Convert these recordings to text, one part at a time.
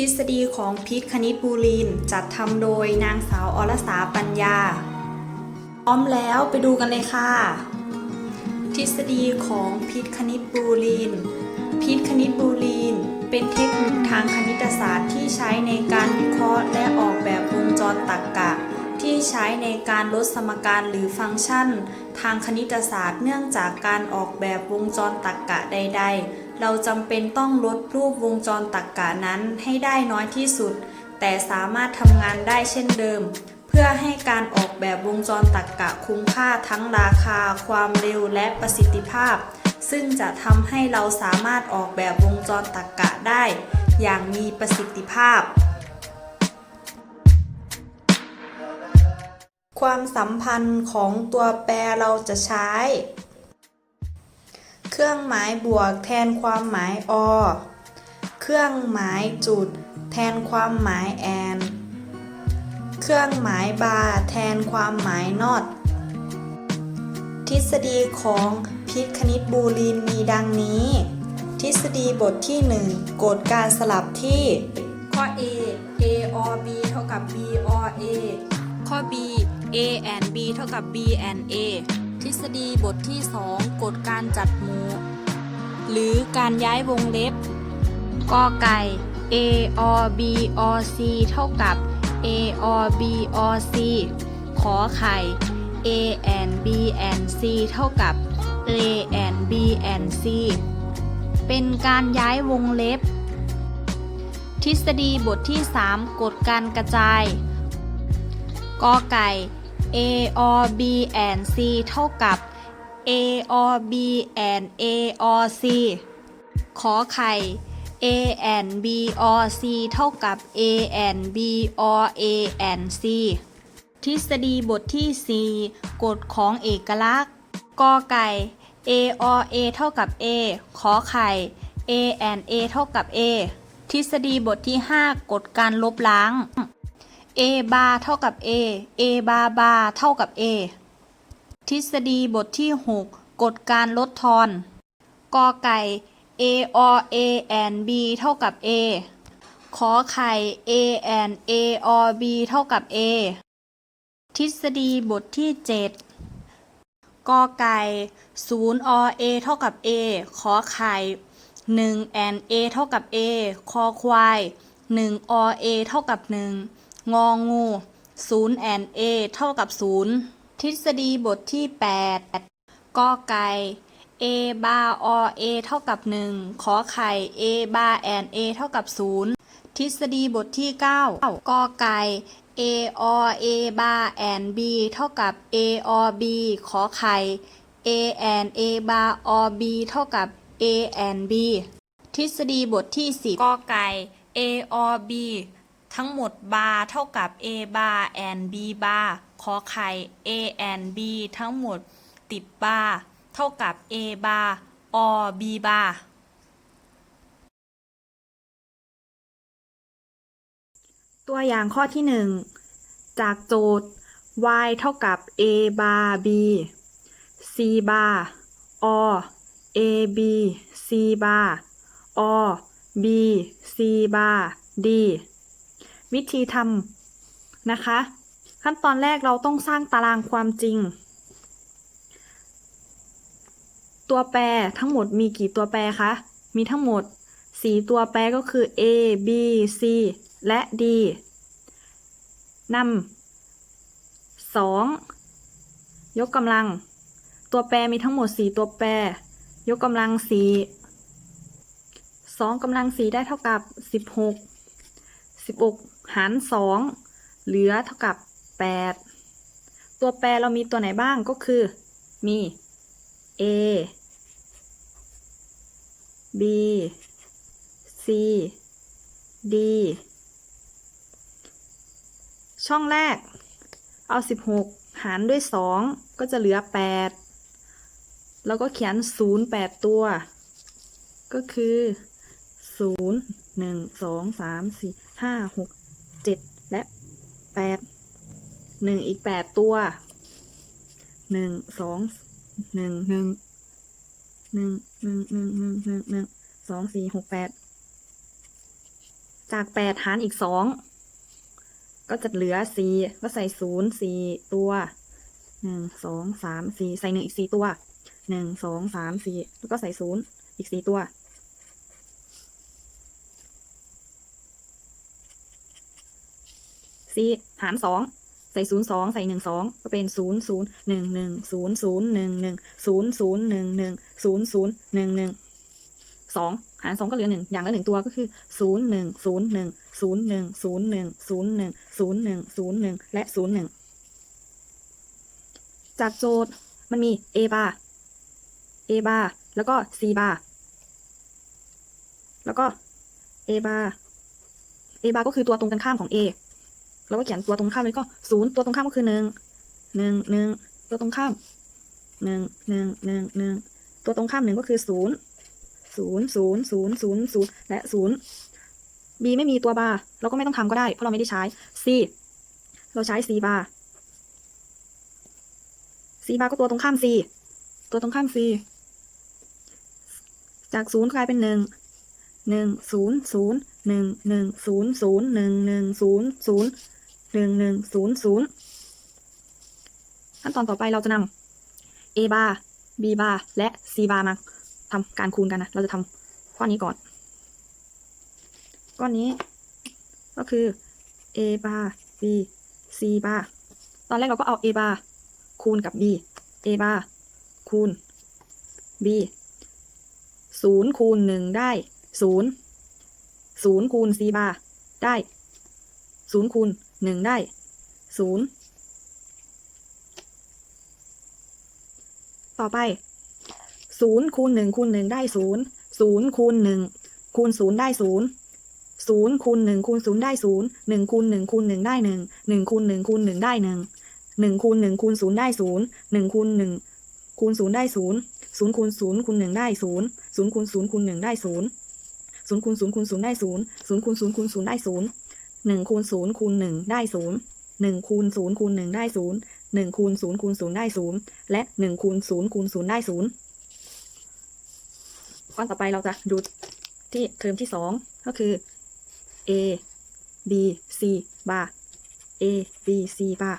ทฤษฎีของพิษคณิตบูลีนจัดทำโดยนางสาวอรสาปัญญา พร้อมแล้วไปดูกันเลยค่ะ ทฤษฎีของพิษคณิตบูลีนพิษคณิตบูลีนเป็นเทคนิคทางคณิตศาสตร์ที่ใช้ในการวิเคราะห์และออกแบบวงจรตรรกะ ที่ใช้ในการลดสมการหรือฟังก์ชัน ทางคณิตศาสตร์เนื่องจากการออกแบบวงจรตรรกะใด ๆ เราจำเป็นต้องลดรูปวงจรตรรกะนั้นให้ได้น้อยที่สุด แต่สามารถทำงานได้เช่นเดิม เพื่อให้การออกแบบวงจรตรรกะคุ้มค่าทั้งราคา ความเร็วและประสิทธิภาพ ซึ่งจะทำให้เราสามารถออกแบบวงจรตรรกะได้ อย่างมีประสิทธิภาพความสัมพันธ์ของตัวแปรเราจะใช้ เครื่องหมายบวกแทนความหมายอ เครื่องหมายจุด แทนความหมายแอน เครื่องหมายบาร์แทนความหมายนอตทฤษฎีของพิษคณิตบูลีนมีดังนี้ ทฤษฎีบทที่ 1 กฎการสลับที่ ข้อ A A or B เท่ากับ B or A ข้อ B A and B เท่ากับ B and A ฤษฎีบทที่ 2 กฎการจัดหมู่ หรือการย้ายวงเล็บกอไก่ A or B or C เท่ากับ A or B or C ขอไข่ A and B and C เท่ากับ A and B and C เป็นการย้ายวงเล็บ ทฤษฎีบทที่ 3 กฎการกระจายกอไก่ A or B and C เท่ากับ A or B and A or C ขอไข่ A and B or C เท่ากับ A and B or A and C ทฤษฎีบทที่ 4 กฎของเอกลักษณ์กอไก่ A or A เท่ากับ A ขอไข่ A and A เท่ากับ A ทฤษฎีบทที่ 5 กฎการลบล้าง A bar เท่ากับ A A bar bar เท่ากับ A ทฤษฎีบทที่ 6 กฎการลดทอน กอไก่ A or A and B เท่ากับ A ขอไข่ A and A or B เท่ากับ A ทฤษฎีบทที่ 7 กอไก่0 or A เท่ากับ A ขอไข่1 and A เท่ากับ A คอควาย1 or A เท่ากับ 1 งองู0 and A เท่ากับ 0 ทฤษฎีบทที่ 8กอไก่ A bar or A เท่ากับ 1 ขอไข่ A bar and A เท่ากับ 0 ทฤษฎีบทที่ 9กอไก่ A or A bar and B เท่ากับ A or B ขอไข่ A and A bar or B เท่ากับ A and B ทฤษฎีบทที่ 10กอไก่ A or B ทั้งหมด bar เท่ากับ A bar and B bar ขอไข่ A and B ทั้งหมดติด bar เท่ากับ A bar or B bar ตัวอย่างข้อที่ 1 จากโจทย์ y เท่ากับ a bar b c bar or a b c bar or b c bar d วิธีทำนะคะ ขั้นตอนแรกเราต้องสร้างตารางความจริง ตัวแปรทั้งหมดมีกี่ตัวแปรคะ มีทั้งหมด 4 ตัวแปรก็คือ a b c และ d นำสองยกกำลัง ตัวแปรมีทั้งหมด 4 ตัวแปร ยกกำลัง 4 2กำลัง 4 ได้เท่ากับ 16 16 หาร2เหลือเท่ากับ 8 ตัวแปรเรามีตัวไหนบ้างก็คือ มี a b c d ช่องแรก เอา 16 หารด้วย 2 ก็จะเหลือ 8 แล้วก็เขียน 0 8 ตัว ก็คือ 0 1 2 3 4 5 6 7และ8 1อีก8ตัว1 2 1 1 1 1 1 1 1 1 1 2 4 6 8จากแปดหารอีกสองก็จะเหลือสี่ก็ใส่ศูนย์สี่ตัวหนึ่งสองสามสี่ใส่หนึ่งอีกสี่ตัวหนึ่งสองสามสี่แล้วก็ใส่ศูนย์อีกสี่ตัว สี่หารสองใส่ศูนย์สองใส่หนึ่งสองก็เป็นศูนย์ศูนย์หนึ่งหนึ่งศูนย์ศูนย์หนึ่งหนึ่งศูนย์ศูนย์หนึ่งหนึ่งศูนย์ศูนย์หนึ่งหนึ่งสองหารสองก็เหลือหนึ่งอย่างละหนึ่งตัวก็คือศูนย์หนึ่งศูนย์หนึ่งศูนย์หนึ่งศูนย์หนึ่งศูนย์หนึ่งศูนย์หนึ่งศูนย์หนึ่งและศูนย์หนึ่งจากโจทย์มันมี a bar a bar แล้วก็ c bar แล้วก็ a bar a bar ก็คือตัวตรงกันข้ามของ a เราก็เขียนตัวตรงข้ามเลยก็ศูนย์ตัวตรงข้ามก็คือหนึ่งหนึ่งหนึ่งตัวตรงข้ามหนึ่งหนึ่งหนึ่งหนึ่งตัวตรงข้ามหนึ่งก็คือศูนย์ศูนย์ศูนย์ศูนย์ศูนย์ศูนย์และศูนย์ b ไม่มีตัวบาร์เราก็ไม่ต้องทำก็ได้ เพราะเราไม่ได้ใช้ c เราใช้ c บาร์ c บาร์ก็ตัวตรงข้าม c ตัวตรงข้าม c จากศูนย์กลายเป็นหนึ่งหนึ่งศูนย์ศูนย์หนึ่งหนึ่งศูนย์ศูนย์หนึ่งหนึ่งศูนย์ศูนย์ หนึ่งหนึ่งศูนย์ศูนย์ขั้นตอนต่อไปเราจะนำ a bar b bar และ c bar มาทำการคูณกันนะ เราจะทำข้อนี้ก่อน ก้อนนี้ก็คือ a bar b c bar ตอนแรกเราก็เอา a bar คูณกับ b a bar คูณ b ศูนย์คูณหนึ่งได้ศูนย์ศูนย์คูณ c bar ได้ศูนย์คูณ หนึ่งได้ศูนย์ต่อไปศูนย์คูณหนึ่งคูณหนึ่งได้ศูนย์ศูนย์คูณหนึ่งคูณศูนย์ได้ศูนย์ศูนย์คูณหนึ่งคูณศูนย์ได้ศูนย์หนึ่งคูณหนึ่งคูณหนึ่งได้หนึ่งหนึ่งคูณหนึ่งคูณหนึ่งได้หนึ่งหนึ่งคูณหนึ่งคูณศูนย์ได้ศูนย์หนึ่งคูณหนึ่งคูณศูนย์ได้ศูนย์ศูนย์คูณศูนย์คูณหนึ่งได้ศูนย์ศูนย์คูณศูนย์คูณหนึ่งได้ศูนย์ศูนย์คูณศูนย์คูณศูนย์ได้ศูนย์ศูนย์คูณศูนย์คูณศูนย์ได้ศูนย์ หนึ่งคูณศูนย์คูณหนึ่งได้ศูนย์หนึ่งคูณศูนย์คูณหนึ่งได้ศูนย์หนึ่งคูณศูนย์คูณศูนย์ได้ศูนย์และหนึ่งคูณศูนย์คูณศูนย์ได้ศูนย์ข้อต่อไปเราจะดูที่เทอมที่สองก็คือ a b c bar a b c bar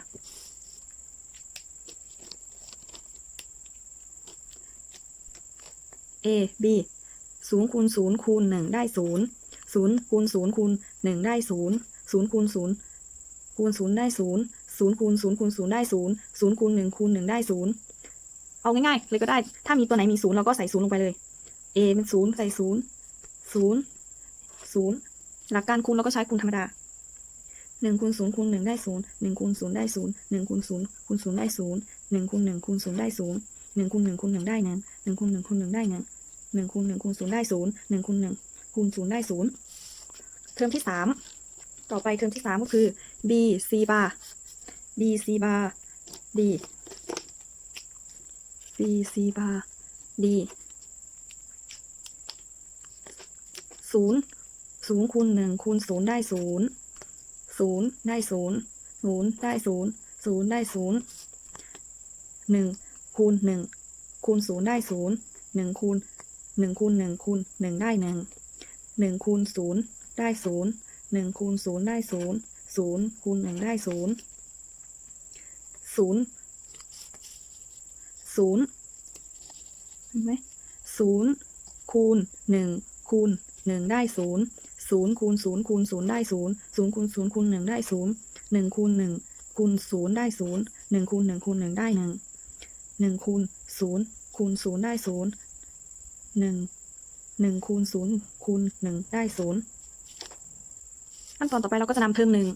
a b ศูนย์คูณศูนย์คูณหนึ่งได้ศูนย์ ศูนย์คูณศูนย์คูณหนึ่งได้ศูนย์ศูนย์คูณศูนย์คูณศูนย์ได้ศูนย์ศูนย์คูณศูนย์คูณศูนย์ได้ศูนย์ศูนย์คูณหนึ่งคูณหนึ่งได้ศูนย์เอาง่ายๆเลยก็ได้ ถ้ามีตัวไหนมีศูนย์เราก็ใส่ศูนย์ลงไปเลย a เป็นศูนย์ใส่ศูนย์ศูนย์ศูนย์หลักการคูณเราก็ใช้คูณธรรมดาหนึ่งคูณศูนย์คูณหนึ่งได้ศูนย์หนึ่งคูณศูนย์ได้ศูนย์หนึ่งคูณศูนย์คูณศูนย์ได้ศูนย์หนึ่งคูณหนึ่งคูณศูนย์ได้ศูนย์หนึ่งคูณหนึ่งคูณหนึ่งได้หนึ่งหนึ่งคูณหนึ่งคูณหนึ่งได้หนึ่งหนึ่งคูณหนึ่งคูณศูนย์ได้ศูนย์หนึ่งคูณหนึ่ง คูณศูนย์ได้ศูนย์เทอมที่สามต่อไปเทอมที่สามก็คือ b c bar b c bar d b c bar d ศูนย์ศูนย์คูณหนึ่งคูณศูนย์ได้ศูนย์ศูนย์ได้ศูนย์ศูนย์ได้ศูนย์ศูนย์ได้ศูนย์หนึ่งคูณหนึ่งคูณศูนย์ได้ศูนย์หนึ่งคูณหนึ่งคูณหนึ่งคูณหนึ่งได้หนึ่ง หนึ่งคูณศูนย์ได้ศูนย์หนึ่งคูณศูนย์ได้ศูนย์ศูนย์คูณหนึ่งได้ศูนย์ศูนย์ศูนย์เห็นไหมศูนย์คูณหนึ่งคูณหนึ่งได้ศูนย์ศูนย์คูณศูนย์คูณศูนย์ได้ศูนย์ศูนย์คูณศูนย์คูณหนึ่งได้ศูนย์หนึ่งคูณหนึ่งคูณศูนย์ได้ศูนย์หนึ่งคูณหนึ่งคูณหนึ่งได้หนึ่งหนึ่งคูณศูนย์คูณศูนย์ได้ศูนย์หนึ่ง หนึ่งคูณศูนย์คูณหนึ่งได้ศูนย์ขั้นตอนต่อไปเราก็จะนำเทอมหนึ่ง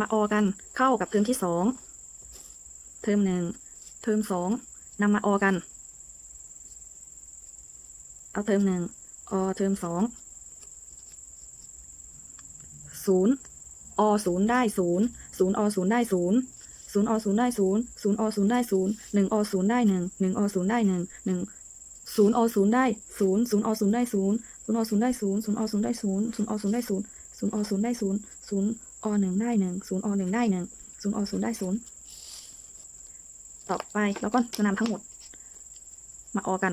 มาออกันเข้ากับเทอมที่สองเทอมหนึ่งเทอมสองนำมาออกัน เอาเทอมหนึ่งอเทอมสองศูนย์อศูนย์ได้ศูนย์ศูนย์อศูนย์ได้ศูนย์ศูนย์อศูนย์ได้ศูนย์ศูนย์อศูนย์ได้ศูนย์หนึ่งอศูนย์ได้หนึ่งหนึ่งอศูนย์ได้หนึ่งหนึ่ง ศูนย์อศูนย์ได้ศูนย์ศูนย์อศูนย์ได้ศูนย์ศูนย์อศูนย์ได้ศูนย์ศูนย์อศูนย์ได้ศูนย์ศูนย์อศูนย์ได้ศูนย์ศูนย์อศูนย์ได้ศูนย์ศูนย์อหนึ่งได้หนึ่งศูนย์อหนึ่งได้หนึ่งศูนย์อศูนย์ได้ศูนย์ต่อไปเราก็จะนำทั้งหมด มาออกัน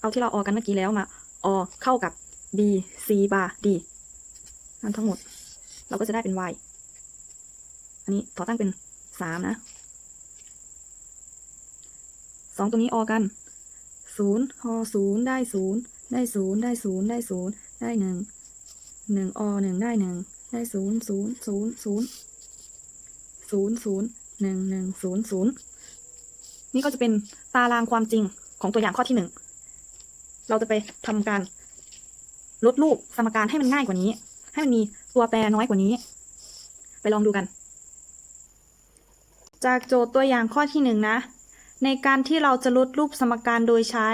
เอาที่เราออกันเมื่อกี้แล้วมาออเข้ากับ b c bar d นั่นทั้งหมด เราก็จะได้เป็น y อันนี้ต่อตั้งเป็นสามนะ สองตัวนี้ออกันศูนย์อศูนย์ได้ศูนย์ได้ศูนย์ได้ศูนย์ได้ศูนย์ได้หนึ่งหนึ่งอหนึ่งได้หนึ่งได้ศูนย์ศูนย์ศูนย์ศูนย์ศูนย์ศูนย์หนึ่งหนึ่งศูนย์ศูนย์นี่ก็จะเป็นตารางความจริงของตัวอย่างข้อที่หนึ่งเราจะไปทำการลดรูปสมการให้มันง่ายกว่านี้ ให้มันมีตัวแปรน้อยกว่านี้ ไปลองดูกัน จากโจทย์ตัวอย่างข้อที่หนึ่งนะ ในการที่เราจะลดรูปสมการโดยใช้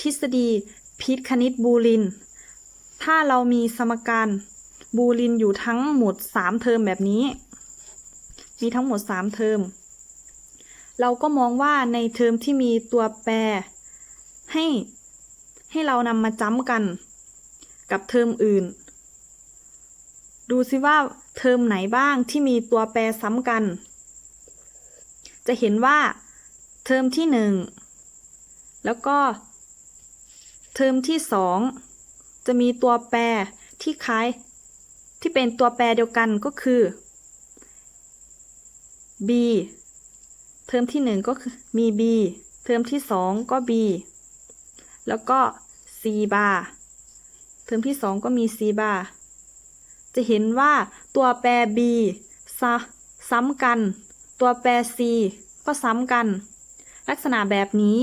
ทฤษฎีพิษคณิตบูลิน ถ้าเรามีสมการบูลินอยู่ทั้งหมด 3 เทอมแบบนี้ มีทั้งหมด 3 เทอม เราก็มองว่าในเทอมที่มีตัวแปร ให้ให้เรานำมาจ้ำกัน กับเทอมอื่น ดูซิว่าเทอมไหนบ้างที่มีตัวแปรซ้ำกัน จะเห็นว่า ทอมที่หนึ่งแล้วก็ เทอมที่สองจะมีตัวแปรที่คล้าย ที่เป็นตัวแปรเดียวกันก็คือ b เทอมที่หนึ่งก็คือมี b เทอมที่สองก็ b แล้วก็ c bar เทอมที่สองก็มี c bar จะเห็นว่าตัวแปร b ซะซ้ำกัน ตัวแปร c ก็ซ้ำกัน ลักษณะแบบนี้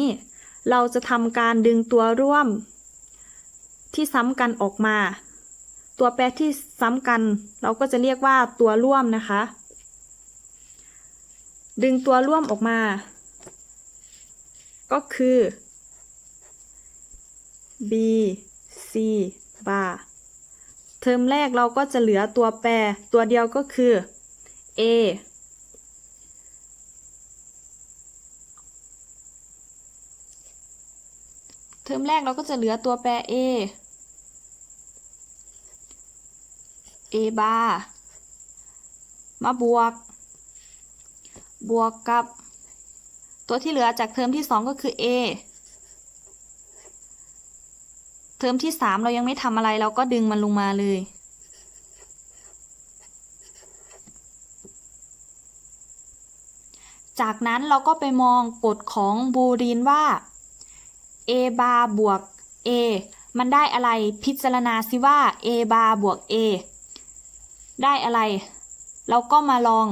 เราจะทำการดึงตัวร่วม ที่ซ้ำกันออกมา ตัวแปรที่ซ้ำกัน เราก็จะเรียกว่าตัวร่วมนะคะ ดึงตัวร่วมออกมา ก็คือ b c bar เทอมแรกเราก็จะเหลือตัวแปรตัวเดียวก็คือ a เทอมแรกเราก็จะเหลือตัวแปร a a bar มาบวก บวกกับ ตัวที่เหลือจากเทอมที่สองก็คือ a เทอมที่สามเรายังไม่ทำอะไรเราก็ดึงมันลงมาเลยจากนั้นเราก็ไปมองกฎของบูรีนว่า a bar บวก a มันได้อะไรพิจารณาซิว่า a bar บวก a ได้อะไร เราก็มาลอง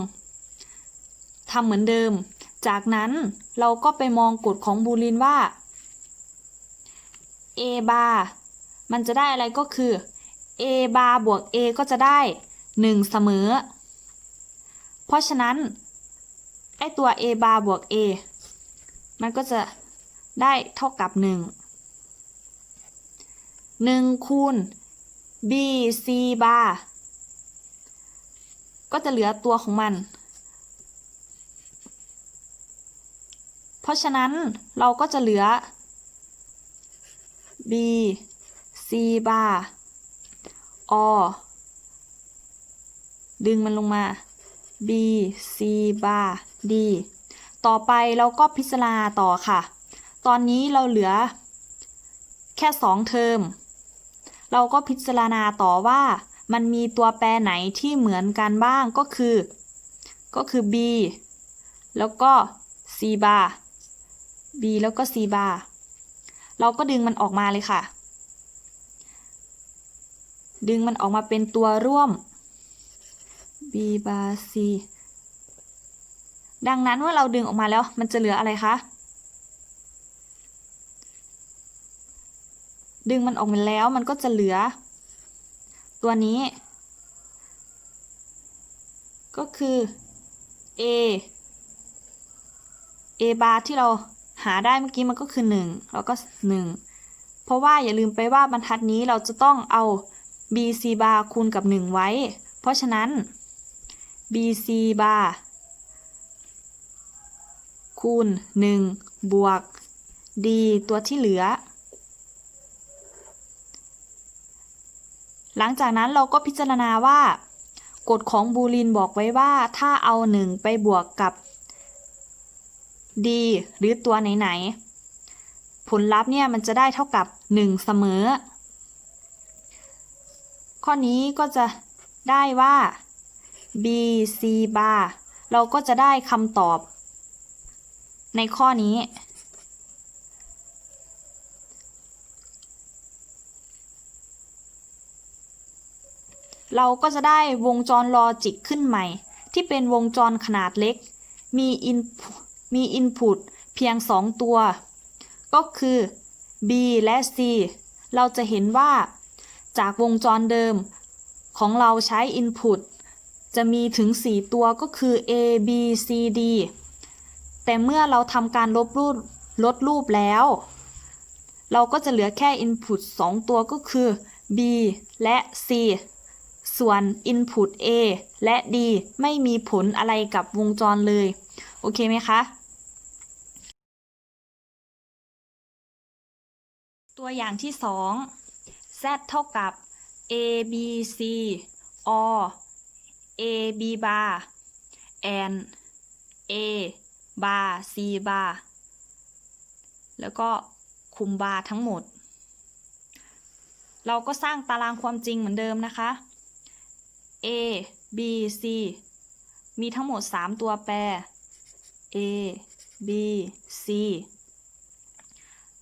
ทำเหมือนเดิม จากนั้นเราก็ไปมองกฎของบูลินว่า a bar มันจะได้อะไรก็คือ a bar บวก a ก็จะได้ 1 เสมอ เพราะฉะนั้นไอตัว a bar บวก a มันก็จะ ได้เท่ากับ 1 1 คูณ b c bar ก็จะเหลือตัวของมัน เพราะฉะนั้นเราก็จะเหลือ b c bar o ดึงมันลงมา b c bar d ต่อไปเราก็พิจารณาต่อค่ะ ตอนนี้เราเหลือแค่สองเทอม เราก็พิจารณาต่อว่ามันมีตัวแปรไหนที่เหมือนกันบ้างก็คือ ก็คือ b แล้วก็ c bar b แล้วก็ c bar เราก็ดึงมันออกมาเลยค่ะ ดึงมันออกมาเป็นตัวร่วม b bar c ดังนั้นเมื่อเราดึงออกมาแล้วมันจะเหลืออะไรคะ ดึงมันออกมาแล้วมันก็จะเหลือ ตัวนี้ ก็คือ a a bar ที่เราหาได้เมื่อกี้มันก็คือ 1 แล้วก็ 1 เพราะว่าอย่าลืมไปว่าบรรทัดนี้เราจะต้องเอา bc bar คูณกับ 1 ไว้ เพราะฉะนั้น bc bar คูณ 1 บวก d ตัวที่เหลือ หลังจากนั้นเราก็พิจารณาว่ากฎของบูลินบอกไว้ว่าถ้าเอา1ไปบวกกับ d หรือตัวไหนๆ ผลลัพธ์เนี่ยมันจะได้เท่ากับ 1 เสมอ ข้อนี้ก็จะได้ว่า b c bar เราก็จะได้คำตอบในข้อนี้ เราก็จะได้วงจรลอจิกขึ้นใหม่ ที่เป็นวงจรขนาดเล็ก มีอินมีอินพุตเพียง 2 ตัว ก็คือ B และ C เราจะเห็นว่า จากวงจรเดิม ของเราใช้ Input จะมีถึง 4 ตัวก็คือ A B C D แต่เมื่อเราทำการลบรูปลดรูปแล้ว เราก็จะเหลือแค่ Input 2 ตัวก็คือ B และ C ส่วน Input A และ D ไม่มีผลอะไรกับวงจรเลย โอเคไหมคะ ตัวอย่างที่ 2 z เท่ากับ a b c or a b bar and a bar c bar แล้วก็คุมบาร์ทั้งหมด เราก็สร้างตารางความจริงเหมือนเดิมนะคะ a b c มีทั้งหมด 3 ตัวแปร a b c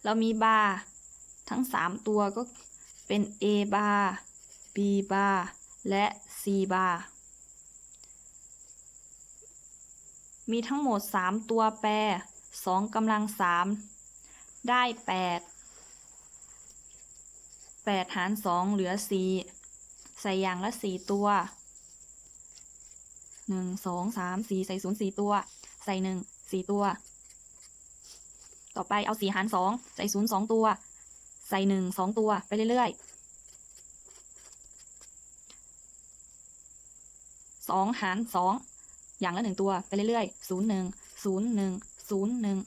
เรามีบาร์ทั้ง 3 ตัวก็เป็น A bar B bar และ C bar มีทั้งหมด 3 ตัวแปร 2กำลัง 3 ได้ 8 8 หาร 2 เหลือ 4 ใส่อย่างละ4ตัว1 2 3 4ใส่0 4ตัว ใส่1 4ตัว ต่อไปเอา4หาร2ใส่0 2ตัว ใส่1 2ตัวไปเรื่อยๆ2หาร2อย่างละ1ตัวไปเรื่อยๆ0 1 0 1 0 1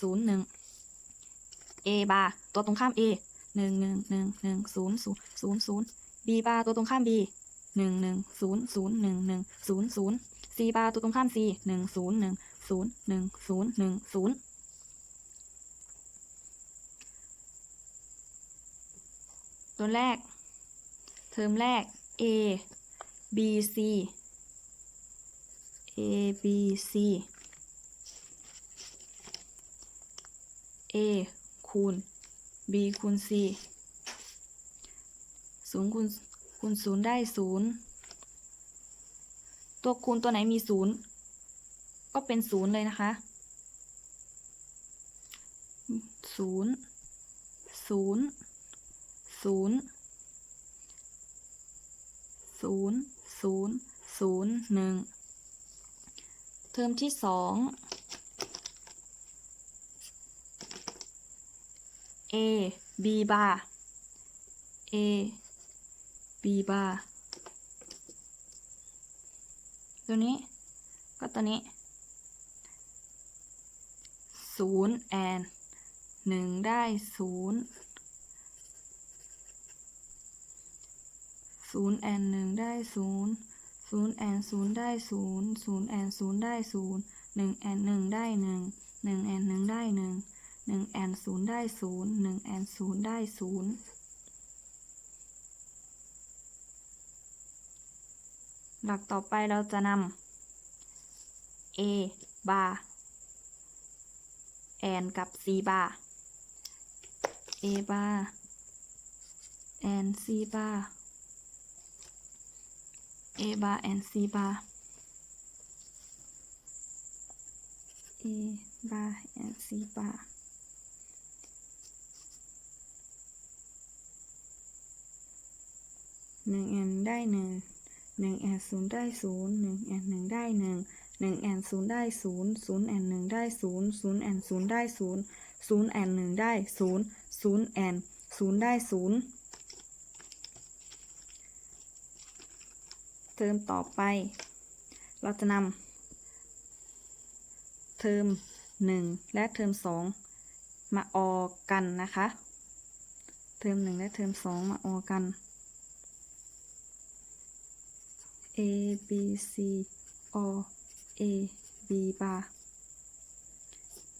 0 1 A บาร์ตัวตรงข้าม A 1 1 1 1 0 0 0 0 B บาร์ตัวตรงข้าม B 1 1 0 0 1 1 0 0 C บาร์ตัวตรงข้าม C 1 0 1 0 1 0 1 0ตัวแรก เทอมแรก A B C A B C A คูณ B คูณ C ศูนย์คูณคูณศูนย์ได้ศูนย์ตัวคูณตัวไหนมีศูนย์ก็เป็นศูนย์เลยนะคะศูนย์ศูนย์ศูนย์ศูนย์ศูนย์ศูนย์หนึ่งเทอมที่สอง A B bar A B bar ตัวนี้ ก็ตัวนี้ศูนย์ and หนึ่งได้ศูนย์ศูนย์ and หนึ่งได้ศูนย์ศูนย์ and ศูนย์ได้ศูนย์ศูนย์ and ศูนย์ได้ศูนย์หนึ่ง and หนึ่งได้หนึ่งหนึ่ง and หนึ่งได้หนึ่งหนึ่ง and ศูนย์ได้ศูนย์หนึ่ง and ศูนย์ได้ศูนย์ หลักต่อไปเราจะนำ A bar and กับ C bar A bar and C bar A bar and C bar A bar and C bar หนึ่งแอนได้หนึ่ง หนึ่งแอนศูนย์ได้ศูนย์หนึ่งแอนหนึ่งได้หนึ่งหนึ่งแอนศูนย์ได้ศูนย์ศูนย์แอนหนึ่งได้ศูนย์ศูนย์แอนศูนย์ได้ศูนย์ศูนย์แอนหนึ่งได้ศูนย์ศูนย์แอนศูนย์ได้ศูนย์เทอมต่อไป เราจะนำเทอมหนึ่งและเทอมสองมาออกกันนะคะ เทอมหนึ่งและเทอมสองมาออกกัน A B C o A B bar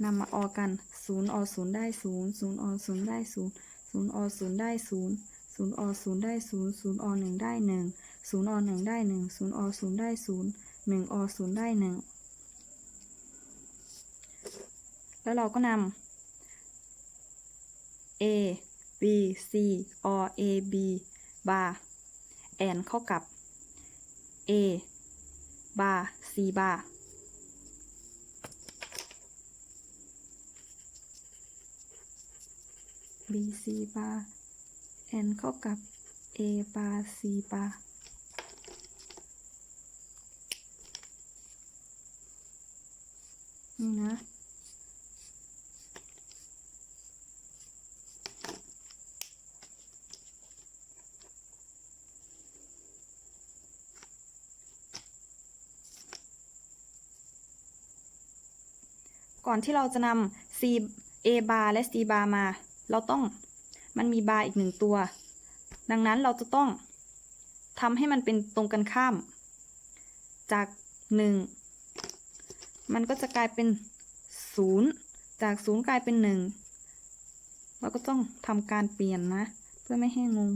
นำมาออกัน 0 อ 0 ได้ 0 0 อ 0 ได้ 0 0 อ 0 ได้0ศูนย์อศูนย์ได้ศูนย์ศูนย์อหนึ่งได้หนึ่งศูนย์อหนึ่งได้หนึ่งศูนย์อศูนย์ได้ศูนย์หนึ่งอศูนย์ได้หนึ่งแล้วเราก็นำ a b c o a b bar and เข้ากับ A บาร์ C บาร์บีซีบาร์แนเข้ากับ A บาร์ซีบาร์นี่นะ ก่อนที่เราจะนำ c a bar และ c bar มา เราต้องมันมี bar อีกหนึ่งตัว ดังนั้นเราจะต้องทำให้มันเป็นตรงกันข้าม จาก 1 มันก็จะกลายเป็น 0 จาก 0 กลายเป็น 1 เราก็ต้องทำการเปลี่ยนนะ เพื่อไม่ให้งง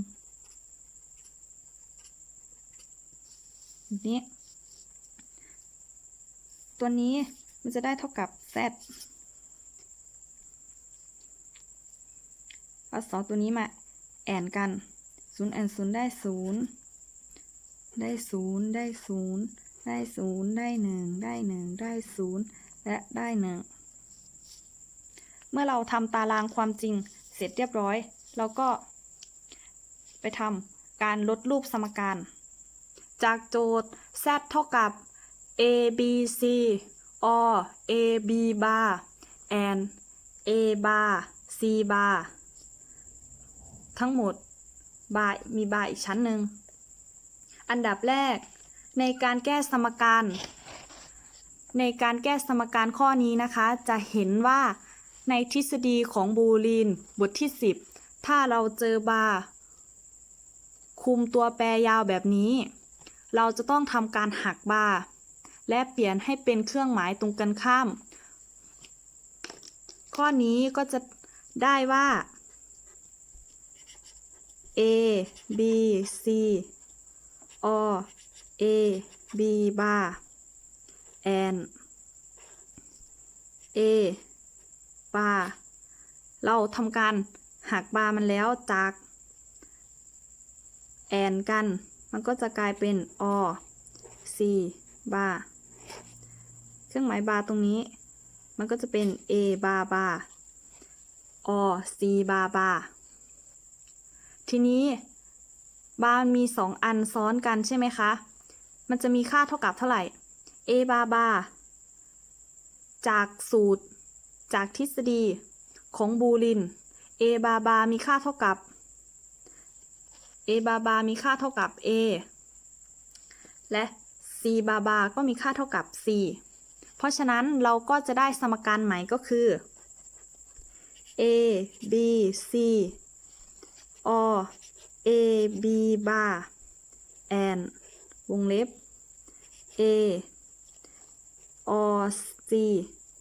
นี้ ตัวนี้ มันจะได้เท่ากับ z เอาสองตัวนี้มาแอนกัน0แอน0ได้0ได้0ได้0ได้0ได้1ได้1ได้0และได้1เมื่อเราทำตารางความจริงเสร็จเรียบร้อย เราก็ไปทำการลดรูปสมการ จากโจทย์ z เท่ากับ a b c or a b bar and a bar c bar ทั้งหมดบาร์มีบาร์อีกชั้นหนึ่ง อันดับแรกในการแก้สมการในการแก้สมการข้อนี้นะคะ จะเห็นว่าในทฤษฎีของบูลีนบทที่ 10 ถ้าเราเจอบาร์คุมตัวแปรยาวแบบนี้ เราจะต้องทำการหักบาร์ และเปลี่ยนให้เป็นเครื่องหมายตรงกันข้าม ข้อนี้ก็จะได้ว่า A B C o A B bar and A bar เราทำการหักบาร์มันแล้วจากแอนกัน มันก็จะกลายเป็น o C bar เครื่องหมายบาร์ตรงนี้ มันก็จะเป็น A bar bar or C bar bar ทีนี้บาร์มีสองอันซ้อนกันใช่ไหมคะ มันจะมีค่าเท่ากับเท่าไหร่ a บาร์บาร์จากสูตรจากทฤษฎีของบูลิน a บาร์บาร์มีค่าเท่ากับ a บาร์บาร์มีค่าเท่ากับ a และ c บาร์บาร์ก็มีค่าเท่ากับ c เพราะฉะนั้นเราก็จะได้สมการใหม่ก็คือ a b c or a b bar and วงเล็บ a or c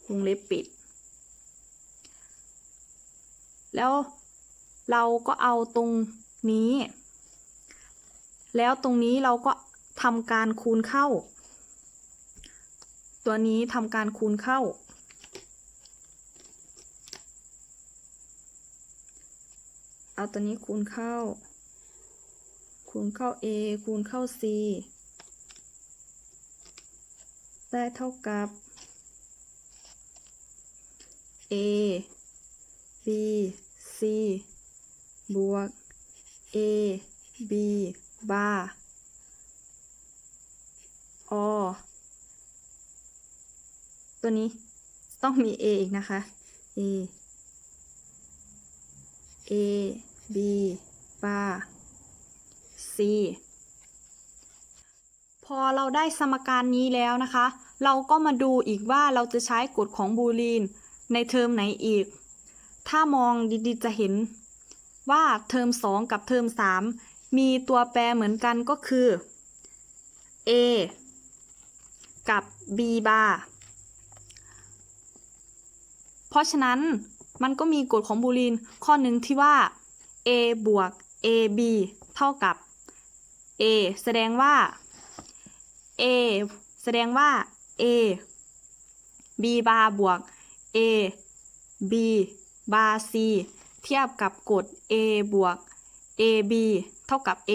วงเล็บปิด แล้วเราก็เอาตรงนี้ แล้วตรงนี้เราก็ทำการคูณเข้า ตัวนี้ทำการคูณเข้า เอาตัวนี้คูณเข้า คูณเข้า a คูณเข้า c ได้เท่ากับ a b c บวก a b bar o ตัวนี้ต้องมี a อีกนะคะ a A B bar C พอเราได้สมการนี้แล้วนะคะ เราก็มาดูอีกว่าเราจะใช้กฎของบูลีนในเทอมไหนอีก ถ้ามองดีๆจะเห็นว่าเทอม 2 กับเทอม 3 มีตัวแปรเหมือนกันก็คือ A กับ B bar ราะฉะนั้นมันก็มีกฎของบูลีนข้อหนึ่งที่ว่า a บวก ab เท่ากับ a แสดงว่า a แสดงว่า a b บาร์บวก a b บาร์ c เทียบกับกฎ a บวก a b เท่ากับ a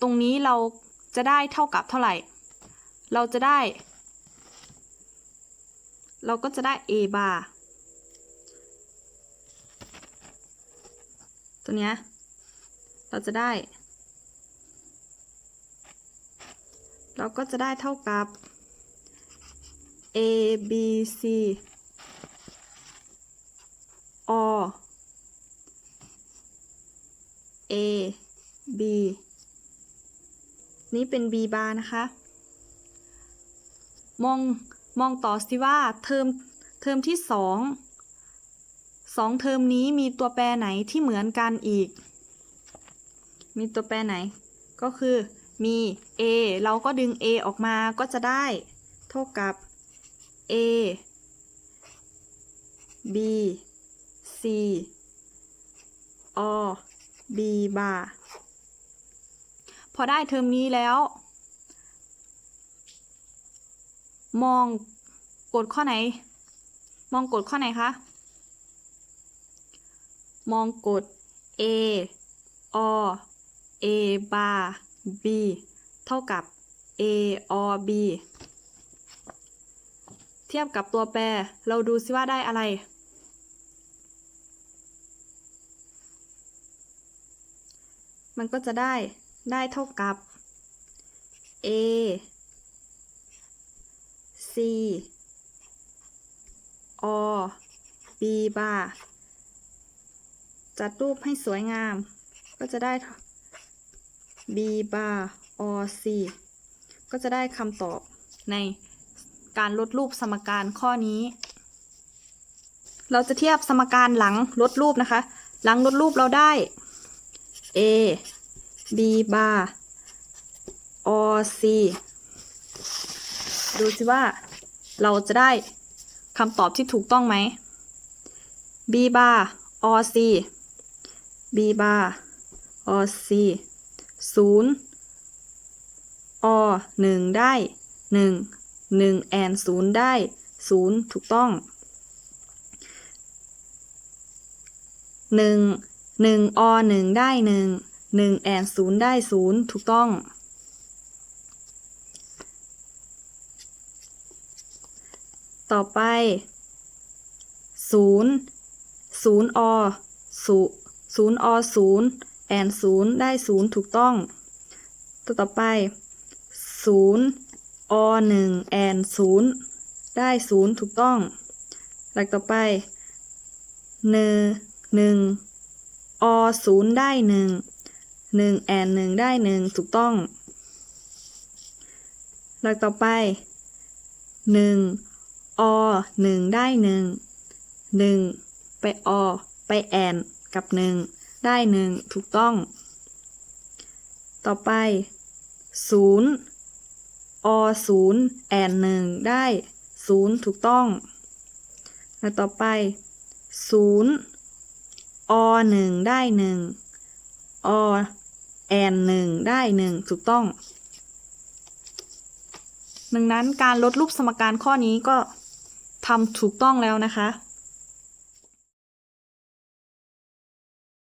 ตรงนี้เราจะได้เท่ากับเท่าไหร่ เราจะได้ เราก็จะได้ a บาร์ ตัวเนี้ยเราจะได้ เราก็จะได้เท่ากับ a b c o a b นี่เป็น b bar นะคะ มอง มองต่อสิว่าเทอม เทอมที่สอง สองเทอมนี้มีตัวแปรไหนที่เหมือนกันอีก มีตัวแปรไหน ก็คือมี a เราก็ดึง a ออกมาก็จะได้ เท่ากับ a b c o b bar พอได้เทอมนี้แล้ว มองกฎข้อไหน มองกฎข้อไหนคะ มองกฎ a o a bar b เท่ากับ a or b เทียบกับตัวแปร เราดูซิว่าได้อะไร มันก็จะได้ได้เท่ากับ a c o b bar จัดรูปให้สวยงาม ก็จะได้ b bar or c ก็จะได้คำตอบในการลดรูปสมการข้อนี้ เราจะเทียบสมการหลังลดรูปนะคะ หลังลดรูปเราได้ a b bar or c ดูสิว่าเราจะได้คำตอบที่ถูกต้องไหม b bar or c b bar or c ศูนย์ or หนึ่งได้หนึ่งหนึ่งแอนศูนย์ได้ศูนย์ถูกต้องหนึ่งหนึ่งอหนึ่งได้หนึ่งหนึ่งแอนศูนย์ได้ศูนย์ถูกต้องต่อไปศูนย์ศูนย์อศู ศูนย์อศูนย์แอนศูนย์ได้ศูนย์ถูกต้อง ตัวต่อไปศูนย์อหนึ่งแอนศูนย์ได้ศูนย์ถูกต้อง หลักต่อไปหนึ่งหนึ่งอศูนย์ได้หนึ่งหนึ่งแอนหนึ่งได้หนึ่งถูกต้อง หลักต่อไปหนึ่งอหนึ่งได้หนึ่งหนึ่งไปอไปแอน กับหนึ่งได้หนึ่งถูกต้อง ต่อไปศูนย์อศูนย์แอนหนึ่งได้ศูนย์ถูกต้อง แล้วต่อไปศูนย์อหนึ่งได้หนึ่งอแอนหนึ่งได้หนึ่งถูกต้อง ดังนั้นการลดรูปสมการข้อนี้ก็ทำถูกต้องแล้วนะคะ